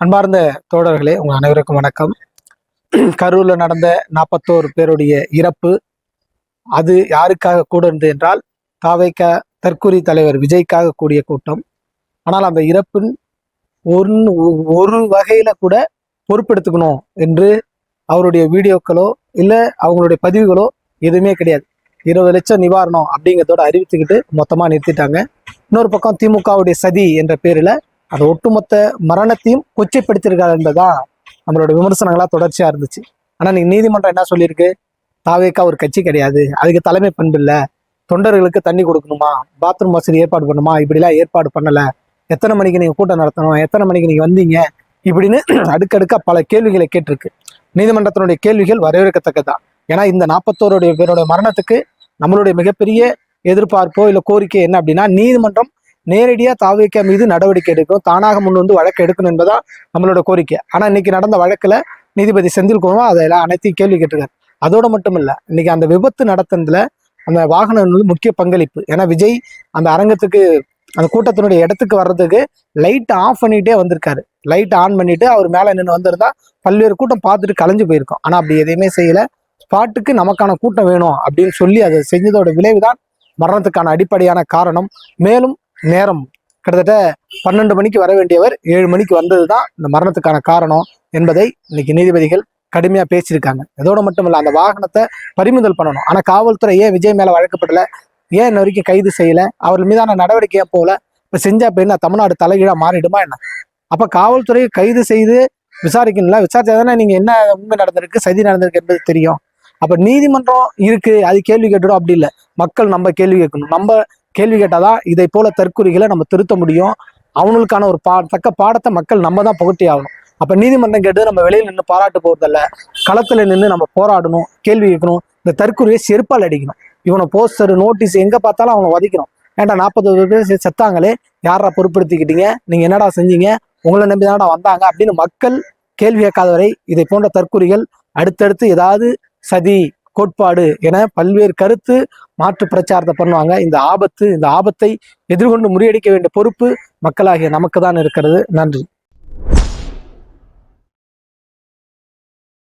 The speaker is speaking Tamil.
அன்பார்ந்த தோழர்களே உங்கள் அனைவருக்கும் வணக்கம். கரூரில் நடந்த நாற்பத்தோரு பேருடைய இறப்பு அது யாருக்காக கூடுனது என்றால் தாவைக்க தற்கொலை தலைவர் விஜய்க்காக கூடிய கூட்டம். ஆனால் அந்த இறப்பின் ஒன் ஒரு வகையில் கூட பொறுப்பெடுத்துக்கணும் என்று அவருடைய வீடியோக்களோ இல்லை அவங்களுடைய பதிவுகளோ எதுவுமே கிடையாது. இருபது லட்சம் நிவாரணம் அப்படிங்கிறதோட அறிவித்துக்கிட்டு மொத்தமாக நிறுத்திட்டாங்க. இன்னொரு பக்கம் திமுகவுடைய சதி என்ற பேரில் அது ஒட்டுமொத்த மரணத்தையும் கொச்சைப்படுத்தியிருக்காரு என்பதுதான் நம்மளோட விமர்சனங்களா தொடர்ச்சியா இருந்துச்சு. ஆனா நீங்க நீதிமன்றம் என்ன சொல்லியிருக்கு? தாவேக்கா ஒரு கட்சி கிடையாது. அதுக்கு தலைமை பண்பு இல்லை. தொண்டர்களுக்கு தண்ணி கொடுக்கணுமா? பாத்ரூம் வசதி ஏற்பாடு பண்ணுமா இப்படிலாம் ஏற்பாடு பண்ணல. எத்தனை மணிக்கு நீங்க கூட்டம் நடத்தணும்? எத்தனை மணிக்கு நீங்க வந்தீங்க? இப்படின்னு அடுக்கடுக்கா பல கேள்விகளை கேட்டிருக்கு. நீதிமன்றத்தினுடைய கேள்விகள் வரவேற்கத்தக்கதான் ஏன்னா இந்த நாற்பத்தோருடைய பேருடைய மரணத்துக்கு நம்மளுடைய மிகப்பெரிய எதிர்பார்ப்போ இல்லை கோரிக்கை என்ன அப்படின்னா நீதிமன்றம் நேரடியாக தாவிக்கா மீது நடவடிக்கை எடுக்கும். தானாக முன் வந்து வழக்கு எடுக்கணும் என்பதா நம்மளோட கோரிக்கை. ஆனால் இன்னைக்கு நடந்த வழக்கில் நீதிபதி செந்தில் குமார் அதெல்லாம் அனைத்தையும் கேள்வி கேட்டிருக்காரு. அதோட மட்டும் இல்லை இன்னைக்கு அந்த விபத்து நடத்துனதுல அந்த வாகனம் வந்து முக்கிய பங்களிப்பு. ஏன்னா விஜய் அந்த அரங்கத்துக்கு அந்த கூட்டத்தினுடைய இடத்துக்கு வர்றதுக்கு லைட் ஆஃப் பண்ணிட்டே வந்திருக்காரு. லைட் ஆன் பண்ணிட்டு அவர் மேலே நின்று வந்திருந்தா பல்வேறு கூட்டம் பார்த்துட்டு கலைஞ்சு போயிருக்கோம். ஆனால் அப்படி எதையுமே செய்யலை. ஸ்பாட்டுக்கு நமக்கான கூட்டம் வேணும் அப்படின்னு சொல்லி அதை செஞ்சதோட விளைவுதான் மரணத்துக்கான அடிப்படையான காரணம். மேலும் நேரம் கிட்டத்தட்ட பன்னெண்டு மணிக்கு வர வேண்டியவர் ஏழு மணிக்கு வந்தது தான் இந்த மரணத்துக்கான காரணம் என்பதை இன்னைக்கு நீதிபதிகள் கடுமையா பேசியிருக்காங்க. இதோடு மட்டும் இல்லை அந்த வாகனத்தை பறிமுதல் பண்ணணும். ஆனா காவல்துறை ஏன் விஜய் மேல வழக்கப்படல? ஏன் இன்ன வரைக்கும் கைது செய்யல? அவர் மீதான நடவடிக்கையா போல இப்ப செஞ்சா போயிருந்தா தமிழ்நாடு தலைகீழா மாறிடுமா என்ன? அப்ப காவல்துறை கைது செய்து விசாரிக்கணும்ல? விசாரிச்சா தானே நீங்க என்ன உண்மை நடந்திருக்கு சதி நடந்திருக்கு என்பது தெரியும். அப்ப நீதிமன்றம் இருக்கு அது கேள்வி கேட்டுடும். அப்படி இல்லை. மக்கள் நம்ம கேள்வி கேட்கணும். நம்ம கேள்வி கேட்டாதான் இதை போல தற்குறிகளை நம்ம திருத்த முடியும். அவங்களுக்கான ஒரு பா தக்க பாடத்தை மக்கள் நம்ம தான் புகட்டி ஆகணும். அப்ப நீதிமன்றம் கேட்டு நம்ம வெளியில் நின்று பாராட்டு போறதில்ல. களத்துல நின்று நம்ம போராடணும் கேள்வி கேட்கணும். இந்த தற்குறியை செருப்பால் அடிக்கணும். இவனை போஸ்டர் நோட்டீஸ் எங்க பார்த்தாலும் அவனை வதிக்கணும். ஏன்டா நாற்பது பேர் செத்தாங்களே? யாரா பொறுப்படுத்திக்கிட்டீங்க நீங்க என்னடா செஞ்சீங்க? உங்களை நம்பி தானடா வந்தாங்க? அப்படின்னு மக்கள் கேள்வி கேட்காத வரை இதை போன்ற தற்குறிகள் அடுத்தடுத்து ஏதாவது சதி கோட்பாடு என பல்வேறு கருத்து மாற்று பிரச்சாரத்தை பண்ணுவாங்க. இந்த ஆபத்து இந்த ஆபத்தை எதிர்கொண்டு முறியடிக்க வேண்டிய பொறுப்பு மக்களாகிய நமக்கு தான் இருக்கிறது. நன்றி.